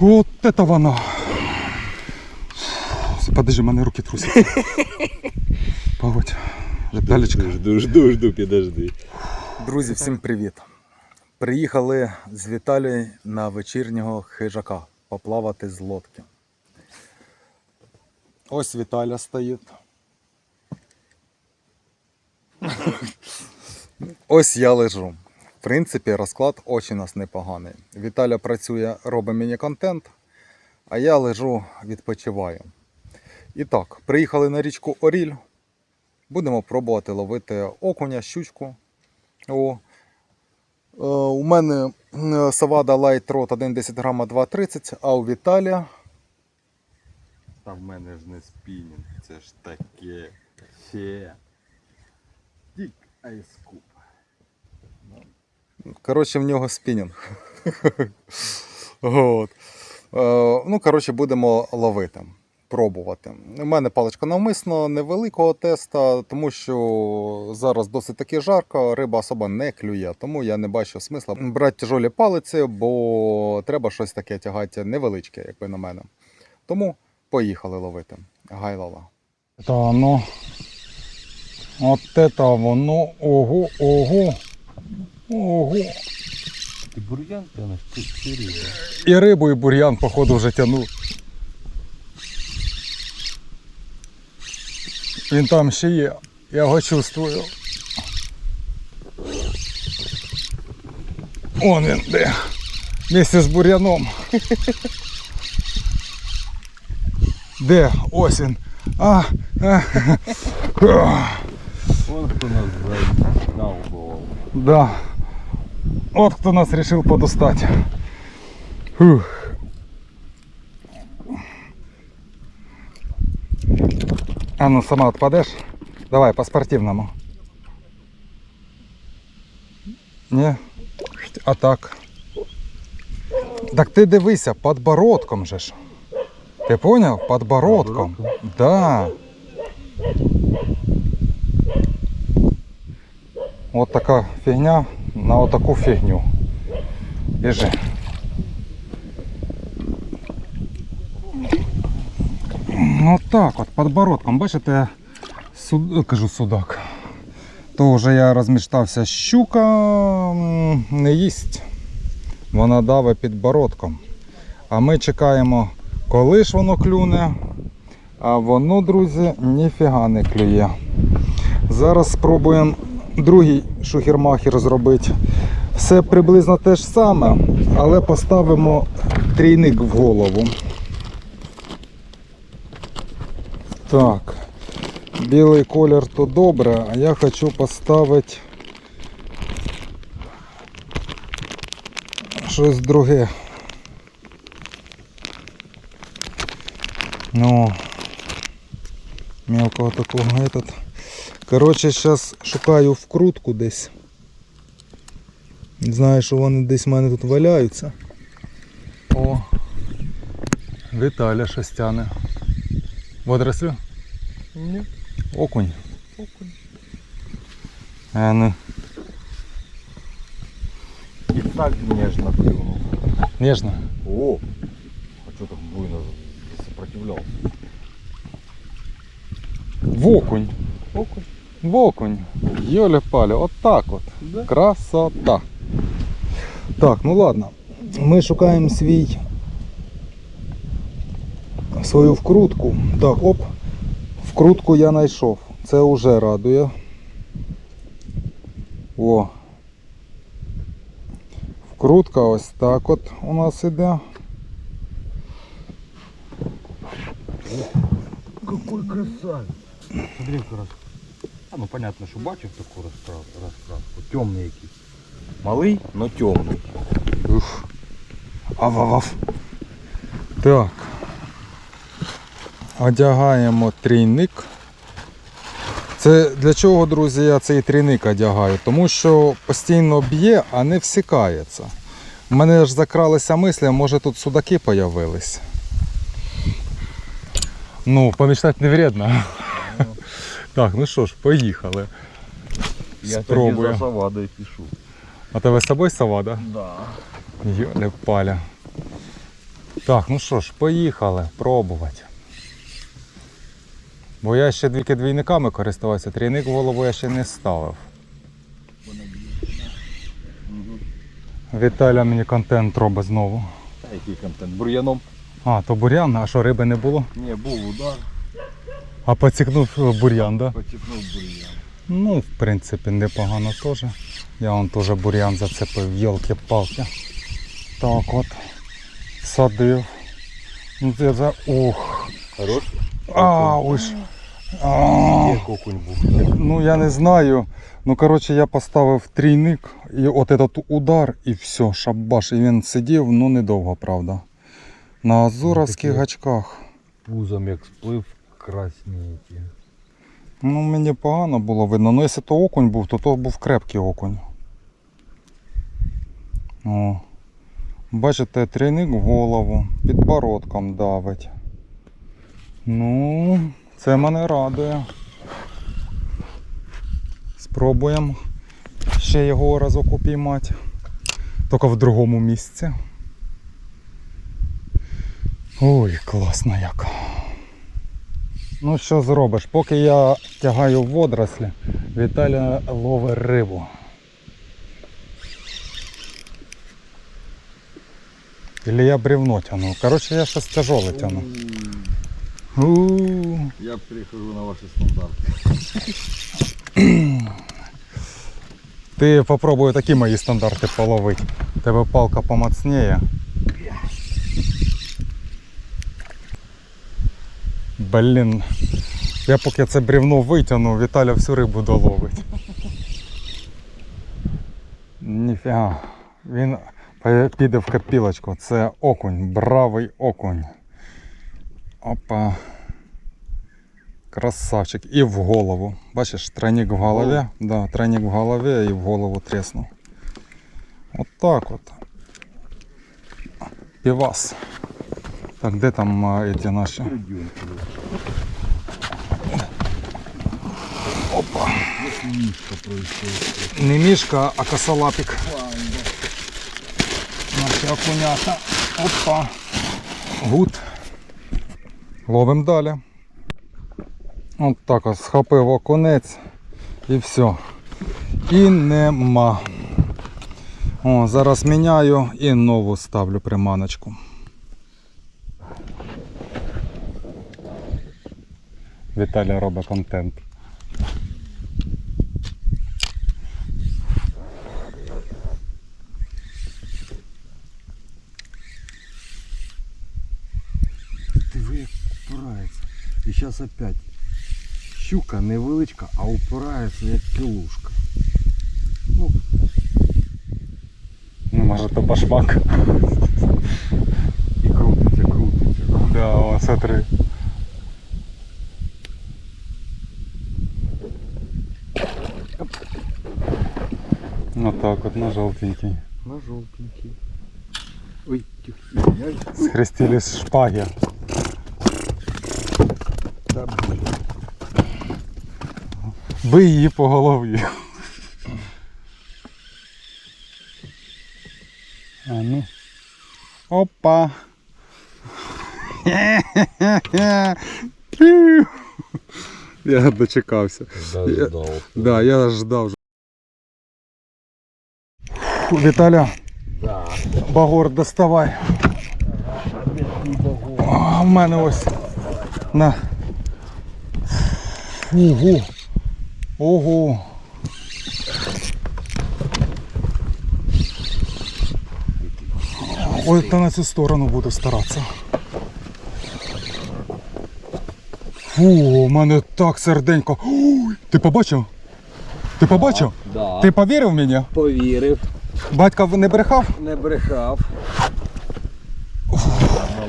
От это воно. Подожди, мене руки трусяться. Погодь. Віталічка. Жду, жду, жду, підожди. Друзі, всім привіт. Приїхали з Віталією на вечірнього хижака поплавати з лодки. Ось Віталя стоїть. Ось я лежу. В принципі, розклад у нас непоганий. Віталя працює, робить мені контент, а я лежу, відпочиваю. І так, приїхали на річку Оріль. Будемо пробувати ловити окуня, щучку. О. Е, у мене Савада Light Rod 1,10 грама 2,30, а у Віталія Та в мене ж не спінінг, це ж таке. Фе. Тік айскуп. Коротше, в нього спінінг. От. Е, ну, коротше, будемо ловити, пробувати. У мене паличка навмисно невеликого теста, тому що зараз досить таки жарко, риба особа не клює, тому я не бачу смисла брати тяжолі палиці, бо треба щось таке тягати невеличке, якби на мене. Тому поїхали ловити. Гайлова. Це воно. От це воно. Ого, ого. Ти бур'ян тянеш, ти сирий. І рибу, і бур'ян, походу, вже тянув. Він там ще є. Я його чувствую. Он він де. Місце з бур'яном. Де? Ось він. А, а. Вон хто нас задовбував. Да. Вот кто нас решил подустать. Фух. А ну сама отпадешь? Давай по-спортивному. Не? А так. Так ти дивися, подбородком же ж. Ти поняв? Подбородком. Да. От така фігня на отаку фігню. Біжи. Ну так от, подбородком, бачите, суд... кажу судак. То вже я розміштався щука не їсть. Вона даве підбородком. А ми чекаємо, коли ж воно клюне. А воно, друзі, ніфіга не клює. Зараз спробуємо другий шухермахер зробити. Все приблизно те ж саме, але поставимо трійник в голову. Так, білий колір то добре, а я хочу поставити щось друге. Ну, мелкого такого этот. Коротше, зараз шукаю вкрутку десь. Знаю, що вони десь в мене тут валяються. О, Віталя шостяне. Водорослю? Ні. Окунь. А ну, І так ніжно клюнув. ніжно. О! А чого так буйно сопротивлявся? В окунь. Окунь. Окунь. Йоля паля, от так от. Да. Красота. Так, ну ладно. Ми шукаємо свій свою вкрутку. Так, оп. Вкрутку я знайшов. Це вже радує. О. Вкрутка ось так от у нас іде. Какой красавец! Смотри. А, ну понятно, що бачив таку розкрас, розкраску. Темний якийсь. Малий, но темний. Ух. Ав-ав-ав. Так. Одягаємо трійник. Це для чого, друзі, я цей трійник одягаю? Тому що постійно б'є, а не всікається. У мене ж закралися мислі, може тут судаки появились. Ну, помічтати не вредно. Так, ну що ж, поїхали. Я тоді за Савадою пішу. А тебе з собою сова, да? Да. Йоля паля. Так, ну що ж, поїхали пробувати. Бо я ще двіки двійниками користувався, трійник в голову я ще не ставив. Віталя мені контент робить знову. А який контент? Бур'яном? А, то бур'ян, а що риби не було? Ні, був удар, А поцікнув е, бур'ян, да? потіпнув бур'ян. Ну, в принципі, непогано теж. Я вон теж бур'ян зацепив, йолки-палки. Так от. Садив. Ну це за. Ух. Хорош? А, ось. А, окунь був. ну я не знаю. Ну коротше я поставив трійник і от этот удар і все, шабаш. І він сидів, ну недовго, правда. На азуровських таке. гачках. Пузом як сплив красні. Ну мені погано було видно. Ну якщо то окунь був, то то був крепкий окунь. О. Бачите, трійник в голову, підбородком давить. Ну, це мене радує. Спробуємо ще його разок упіймати. Тільки в другому місці. Ой, класно як. Ну що зробиш? Поки я тягаю водорослі, Віталя ловить рибу. Или я бревно тяну. Коротше, я щось тяжеле тяну. У, Я перехожу на ваші стандарти. Ти попробуй такі мої стандарти половити. Тебе палка помацніє. Блін. Я поки це бревно витягну, Віталя всю рибу доловить. Ніфіга. Він піде в копілочку. Це окунь, бравий окунь. Опа. Красавчик. І в голову. Бачиш, тройник в голові. Да, тройник в голові і в голову треснув. Так от. Півас. Так, де там эти наші? Опа. Не мішка, а косолапик. Наші окунята. Опа. Гуд. Ловим далі. От так ось схопив окунець і все. І нема. О, зараз міняю і нову ставлю приманочку. Віталя робить контент. Диви, як упирається. І зараз опять. Щука невеличка, а упирається як кілушка. Ну, Ну, може то башмак. і крутиться, крутиться. Да, о, смотри. Так от на желтенький. На жовтенький. Ой, тихо, яй. Схрестились шпаги. Да. Бий її по голові. А ну. Опа. Я дочекався. Да, Я-. Да, я ждав. Фу, Віталя, Да. багор доставай. В мене ось. На. Ого. Ого. Ой, та на цю сторону буду старатися. Фу, у мене так серденько. Ой, ти побачив? Ти побачив? Да. Ти повірив мені? повірив, Батько не брехав? не брехав. Ну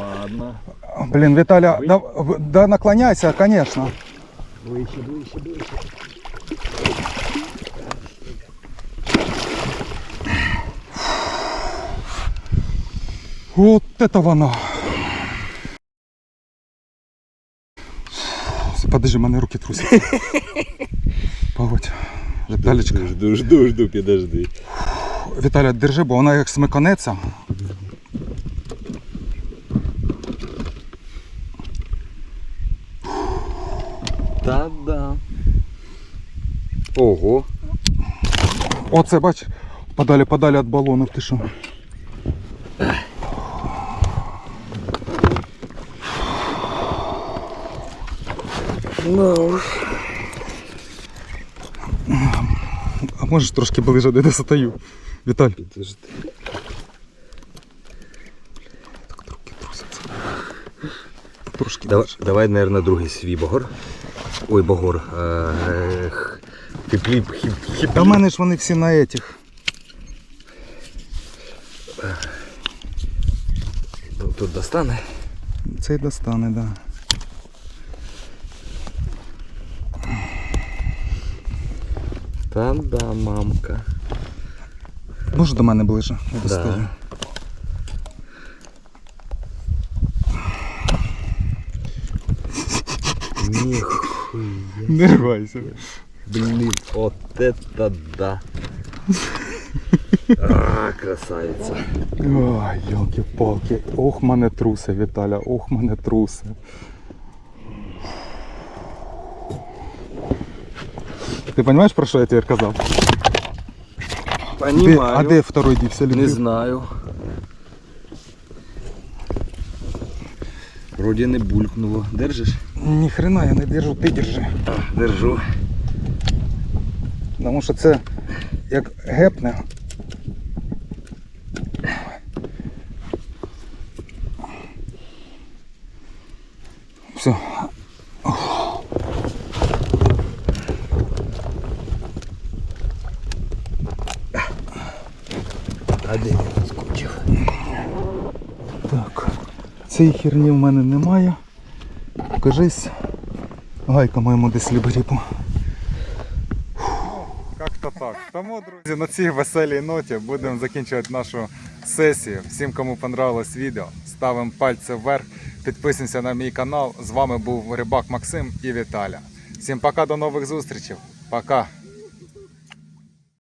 ладно. Блін, Віталя, да, да наклоняйся, звісно. Ближче, ближче, ближче. От это вона. Подожди, мене руки трусяться. Погодь. Віталічка. Жду, жду, жду, підожди. Віталя, держи, бо вона як смиконеться. Та-да. Ого. Оце бач, подалі подалі від балону ти що. Ну. А можеш трошки ближче, де не. Віталь. Підожди. Так руки трусяться. Трошки Давай, давай, наверное, другий свій Богор. Ой, Богор. Е, х- Хипліп, хіп, хіп. Та в мене ж вони всі на етіх. Тут, тут достане. Цей достане, да. Та да, мамка. Може до мене ближе? Да. Ніхуя. Не рвайся. Блін, от это да. А, красавиця. Ой, йолки-палки. Ох, мене труси, Віталя, ох, мене труси. Ти розумієш, про що я тобі казав? Понимаю. а де второй дівся Не знаю. Вроді не булькнуло. Держиш? Ні хрена я не держу, ти держи. А, держу. Тому що це як гепне. Все. Де скочив? Так. Цієї херні в мене немає. Кажись, гайка маємо десь ліберіпу. Як-то так. Тому, друзі, на цій веселій ноті будемо закінчувати нашу сесію. Всім, кому понравилось відео, ставимо пальці вверх, підписуємося на мій канал. З вами був Рибак Максим і Віталя. Всім пока, до нових зустрічей. Пока.